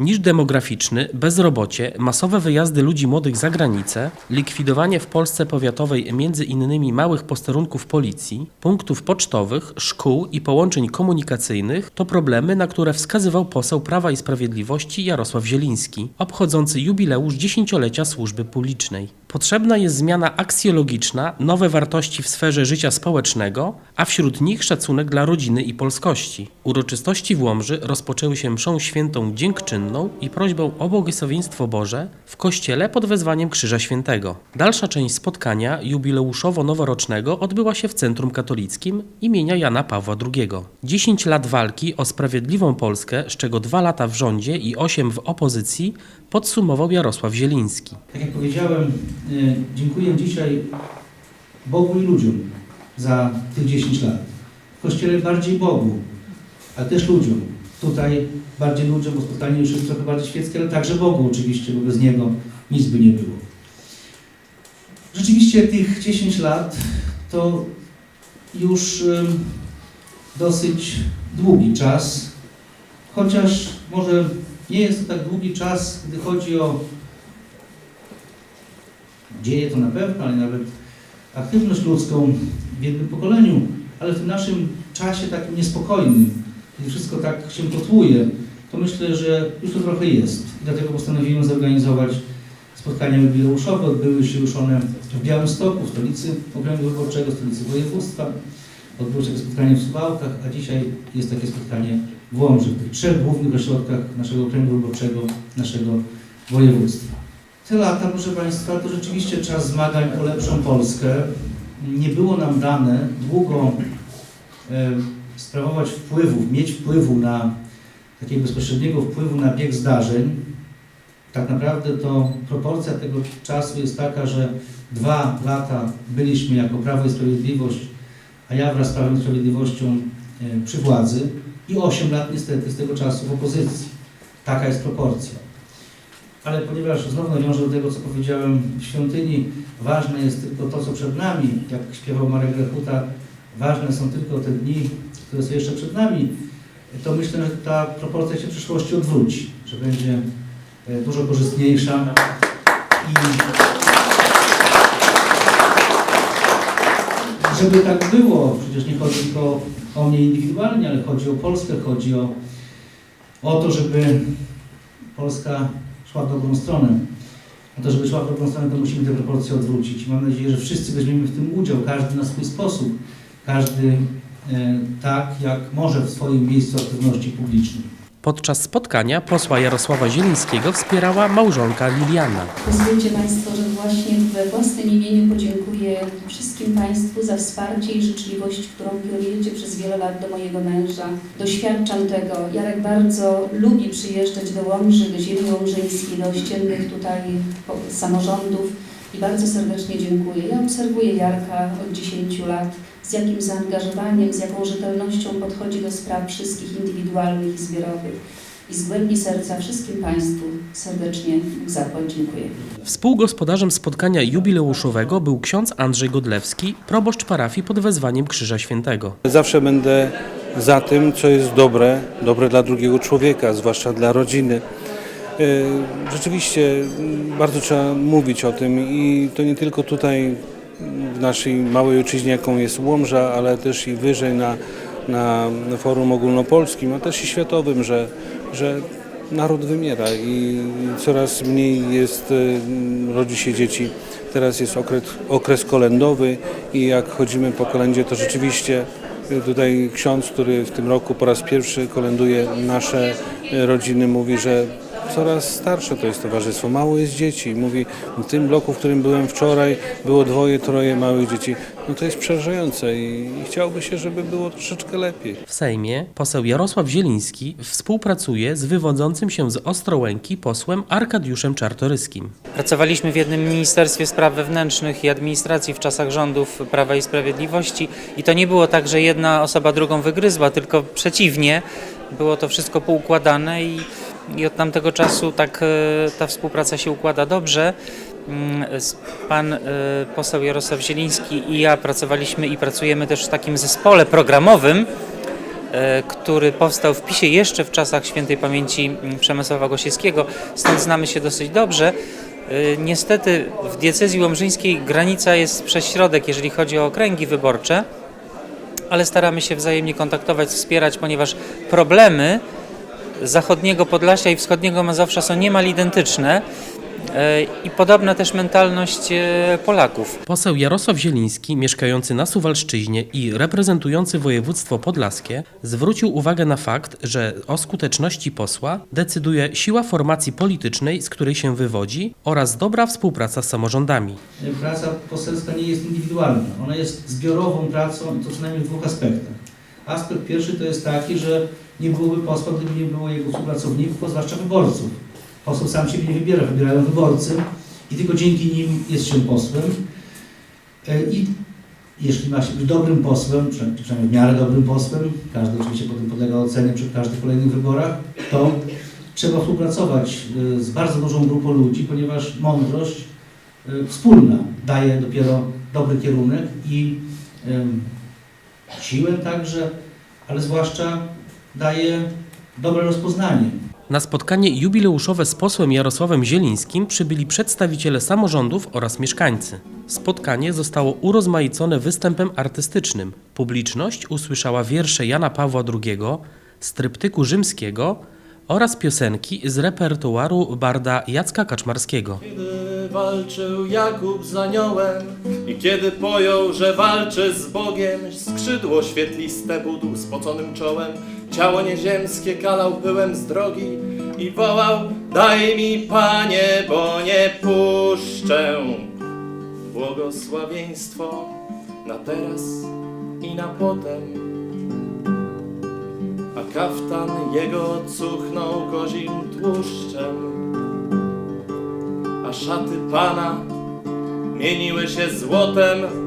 Niż demograficzny, bezrobocie, masowe wyjazdy ludzi młodych za granicę, likwidowanie w Polsce powiatowej między innymi małych posterunków policji, punktów pocztowych, szkół i połączeń komunikacyjnych to problemy, na które wskazywał poseł Prawa i Sprawiedliwości Jarosław Zieliński, obchodzący jubileusz dziesięciolecia służby publicznej. Potrzebna jest zmiana aksjologiczna, nowe wartości w sferze życia społecznego, a wśród nich szacunek dla rodziny i polskości. Uroczystości w Łomży rozpoczęły się mszą świętą dziękczynną i prośbą o błogosławieństwo Boże w kościele pod wezwaniem Krzyża Świętego. Dalsza część spotkania jubileuszowo-noworocznego odbyła się w Centrum Katolickim imienia Jana Pawła II. 10 lat walki o sprawiedliwą Polskę, z czego 2 lata w rządzie i 8 w opozycji, podsumował Jarosław Zieliński. Tak jak powiedziałem, dziękuję dzisiaj Bogu i ludziom za tych 10 lat. W Kościele bardziej Bogu, ale też ludziom. Tutaj bardziej ludziom, bo spotkanie już jest trochę bardziej świeckie, ale także Bogu oczywiście, bo bez Niego nic by nie było. Rzeczywiście tych 10 lat to już dosyć długi czas, chociaż może nie jest to tak długi czas, gdy chodzi o dzieje to na pewno, ale nawet aktywność ludzką w jednym pokoleniu, ale w tym naszym czasie takim niespokojnym, kiedy wszystko tak się kotłuje, to myślę, że już to trochę jest. I dlatego postanowiłem zorganizować spotkania jubileuszowe. Odbyły się już one w Białymstoku, w stolicy okręgu wyborczego, stolicy województwa. Odbyło się spotkanie w Suwałkach, a dzisiaj jest takie spotkanie w Łomży, w tych trzech głównych ośrodkach naszego okręgu wyborczego, naszego województwa. Te lata, proszę Państwa, to rzeczywiście czas zmagań o lepszą Polskę. Nie było nam dane długo e, sprawować wpływów, mieć wpływu na takiego bezpośredniego wpływu na bieg zdarzeń. Tak naprawdę to proporcja tego czasu jest taka, że dwa lata byliśmy jako Prawo i Sprawiedliwość, a ja wraz z Prawem i Sprawiedliwością e, przy władzy i 8 lat niestety z tego czasu w opozycji. Taka jest proporcja. Ale ponieważ znowu nawiążę do tego, co powiedziałem w świątyni, ważne jest tylko to, co przed nami, jak śpiewał Marek Grechuta, ważne są tylko te dni, które są jeszcze przed nami, to myślę, że ta proporcja się w przyszłości odwróci, że będzie e, dużo korzystniejsza i żeby tak było, przecież nie chodzi tylko o mnie indywidualnie, ale chodzi o Polskę, chodzi o, o to, żeby Polska szła w dobrą stronę. A to, żeby szła w dobrą stronę, to musimy te proporcje odwrócić. Mam nadzieję, że wszyscy weźmiemy w tym udział, każdy na swój sposób, każdy e, tak, jak może w swoim miejscu aktywności publicznej. Podczas spotkania posła Jarosława Zielińskiego wspierała małżonka Liliana. Pozwólcie Państwo, że właśnie we własnym imieniu podziękuję wszystkim Państwu za wsparcie i życzliwość, którą kierujecie przez wiele lat do mojego męża. Doświadczam tego. Jarek bardzo lubi przyjeżdżać do Łomży, do ziemi łomżyńskiej, do ościennych tutaj samorządów i bardzo serdecznie dziękuję. Ja obserwuję Jarka od 10 lat, z jakim zaangażowaniem, z jaką rzetelnością podchodzi do spraw wszystkich indywidualnych i zbiorowych. I z głębi serca wszystkim Państwu serdecznie Bóg zapłać dziękuję. Współgospodarzem spotkania jubileuszowego był ksiądz Andrzej Godlewski, proboszcz parafii pod wezwaniem Krzyża Świętego. Zawsze będę za tym, co jest dobre, dobre dla drugiego człowieka, zwłaszcza dla rodziny. E, Rzeczywiście bardzo trzeba mówić o tym i to nie tylko tutaj w naszej małej ojczyźnie, jaką jest Łomża, ale też i wyżej na, na forum ogólnopolskim, a też i światowym, że, że naród wymiera i coraz mniej jest, e, rodzi się dzieci. Teraz jest okres, okres kolędowy i jak chodzimy po kolędzie, to rzeczywiście e, tutaj ksiądz, który w tym roku po raz pierwszy kolęduje nasze e, rodziny, mówi, że coraz starsze to jest towarzystwo, mało jest dzieci. Mówi, w tym bloku, w którym byłem wczoraj, było dwoje, troje małych dzieci. No to jest przerażające i, i chciałoby się, żeby było troszeczkę lepiej. W Sejmie poseł Jarosław Zieliński współpracuje z wywodzącym się z Ostrołęki posłem Arkadiuszem Czartoryskim. Pracowaliśmy w jednym Ministerstwie Spraw Wewnętrznych i Administracji w czasach rządów Prawa i Sprawiedliwości i to nie było tak, że jedna osoba drugą wygryzła, tylko przeciwnie, było to wszystko poukładane i, i od tamtego czasu tak e, ta współpraca się układa dobrze. Mm, Pan e, poseł Jarosław Zieliński i ja pracowaliśmy i pracujemy też w takim zespole programowym, e, który powstał w PiSie jeszcze w czasach świętej pamięci mm, Przemysława Gosiewskiego, stąd znamy się dosyć dobrze. Niestety w diecezji łomżyńskiej granica jest przez środek, jeżeli chodzi o okręgi wyborcze, ale staramy się wzajemnie kontaktować, wspierać, ponieważ problemy zachodniego Podlasia i wschodniego Mazowsza są niemal identyczne e, i podobna też mentalność e, Polaków. Poseł Jarosław Zieliński, mieszkający na Suwalszczyźnie i reprezentujący województwo podlaskie, zwrócił uwagę na fakt, że o skuteczności posła decyduje siła formacji politycznej, z której się wywodzi oraz dobra współpraca z samorządami. Praca poselska nie jest indywidualna, ona jest zbiorową pracą i to przynajmniej w dwóch aspektach. Aspekt pierwszy to jest taki, że nie byłoby posła, gdyby nie było jego współpracowników, a zwłaszcza wyborców. Poseł sam siebie nie wybiera, wybierają wyborcy i tylko dzięki nim jest się posłem. E, I jeśli ma się być dobrym posłem, przynajmniej w miarę dobrym posłem, każdy oczywiście potem podlega ocenie przy każdych kolejnych wyborach, to trzeba współpracować e, z bardzo dużą grupą ludzi, ponieważ mądrość e, wspólna daje dopiero dobry kierunek i siłę także, ale zwłaszcza daje dobre rozpoznanie. Na spotkanie jubileuszowe z posłem Jarosławem Zielińskim przybyli przedstawiciele samorządów oraz mieszkańcy. Spotkanie zostało urozmaicone występem artystycznym. Publiczność usłyszała wiersze Jana Pawła II, stryptyku rzymskiego oraz piosenki z repertuaru barda Jacka Kaczmarskiego. Walczył Jakub z aniołem i kiedy pojął, że walczy z Bogiem, skrzydło świetliste budł spoconym czołem, ciało nieziemskie kalał pyłem z drogi i wołał: Daj mi, Panie, bo nie puszczę. Błogosławieństwo na teraz i na potem. A kaftan jego cuchnął kozim tłuszczem a szaty pana mieniły się złotem